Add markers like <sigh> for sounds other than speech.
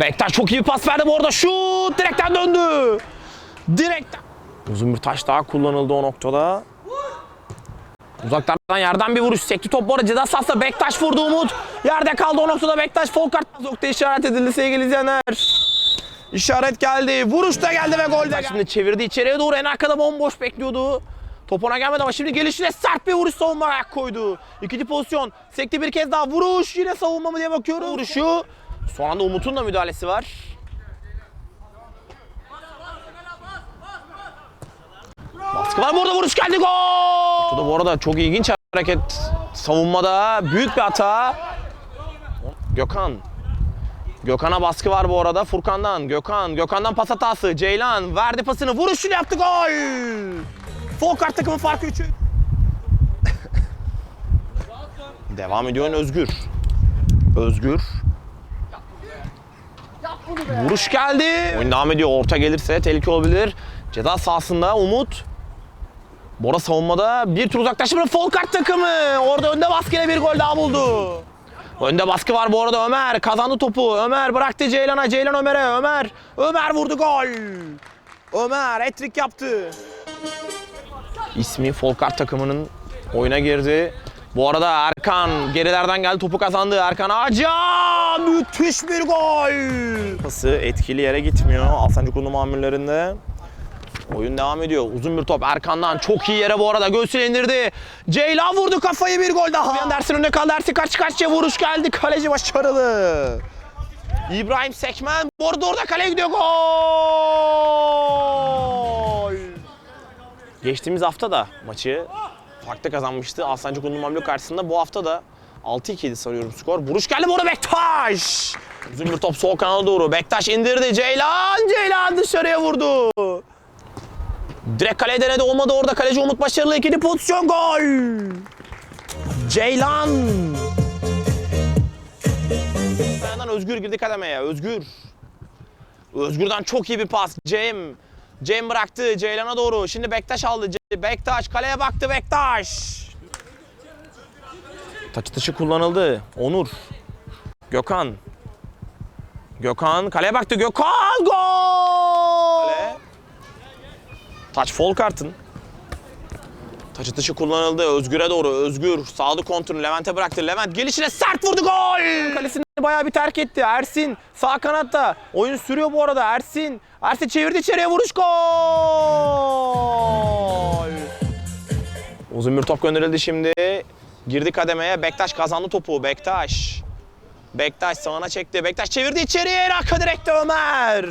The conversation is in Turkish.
Bektaş çok iyi bir pas verdi bu arada. Şut direkten döndü. Direkten. Uzun bir taş daha kullanıldı o noktada. Uzaklardan yerden bir vuruş. Sekti top bu arada ceza sahasında Bektaş vurdu Umut. Yerde kaldı o noktada Bektaş. Fol kart nokta işaret edildi sevgili izleyenler. İşaret geldi. Vuruş da geldi ve gol de geldi. Şimdi çevirdi içeriye doğru. En arkada bomboş bekliyordu. Top ona gelmedi ama şimdi gelişine sert bir vuruş savunma ayak koydu. İkinci pozisyon. Sekti bir kez daha vuruş. Yine savunma mı diye bakıyoruz. Vuruşu. Son anda Umut'un da müdahalesi var. Baskı var burada vuruş geldi gol. Bu da bu arada çok ilginç hareket. Savunmada büyük bir hata. Gökhan. Gökhan'a baskı var bu arada Furkan'dan. Gökhan, Gökhan'dan pas hatası. Ceylan verdi pasını. Vuruşunu yaptı gol. Folkart takımın farkı 3'ü. <laughs> Devam ediyor Özgür. Özgür. Vuruş geldi. Oyun devam ediyor. Orta gelirse tehlike olabilir. Ceza sahasında Umut. Bora savunmada bir tur uzaklaştı. Folkart takımı. Orada önde baskıyla bir gol daha buldu. Önde baskı var bu arada Ömer. Kazandı topu. Ömer bıraktı Ceylan'a. Ceylan Ömer'e. Ömer. Ömer vurdu gol. Ömer etrik yaptı. İsmi Folkart takımının oyuna girdi. Bu arada Erkan gerilerden geldi topu kazandı. Erkan Ağaca müthiş bir gol. Pası etkili yere gitmiyor Alsancak Ulu mamullerinde. Oyun devam ediyor. Uzun bir top Erkan'dan çok iyi yere bu arada göğsüne indirdi. Ceylan vurdu kafayı bir gol daha. Bir Dersin önüne kaldı. Ersin karşı karşıya vuruş geldi. Kaleci başarılı. İbrahim Sekmen bu arada orada kaleye gidiyor gol. Geçtiğimiz hafta da maçı farklı kazanmıştı. Alsancak Ulu karşısında bu hafta da 6-2'ydi sanıyorum skor. Vuruş geldi bu arada Bektaş. Bir top sol kanala doğru. Bektaş indirdi. Ceylan, Ceylan dışarıya vurdu. Direkt kaleye denedi olmadı orada. Kaleci Umut başarılı. ikinci pozisyon gol. Ceylan. Yandan Özgür girdi kademeye. Özgür. Özgür'den çok iyi bir pas. Cem. Cem bıraktı Ceylan'a doğru. Şimdi Bektaş aldı. Bektaş kaleye baktı Bektaş. Taç dışı kullanıldı. Onur. Gökhan. Gökhan kaleye baktı. Gökhan gol. Kale. Taç Folkart'ın. Taç dışı kullanıldı. Özgür'e doğru. Özgür sağlı kontrolü Levent'e bıraktı. Levent gelişine sert vurdu gol. Kalesini bayağı bir terk etti. Ersin sağ kanatta. Oyun sürüyor bu arada. Ersin. Ersin çevirdi içeriye vuruş gol. Uzun bir top gönderildi şimdi. Girdi kademeye. Bektaş kazandı topu. Bektaş. Bektaş sağına çekti. Bektaş çevirdi içeriye. Arka direkte Ömer.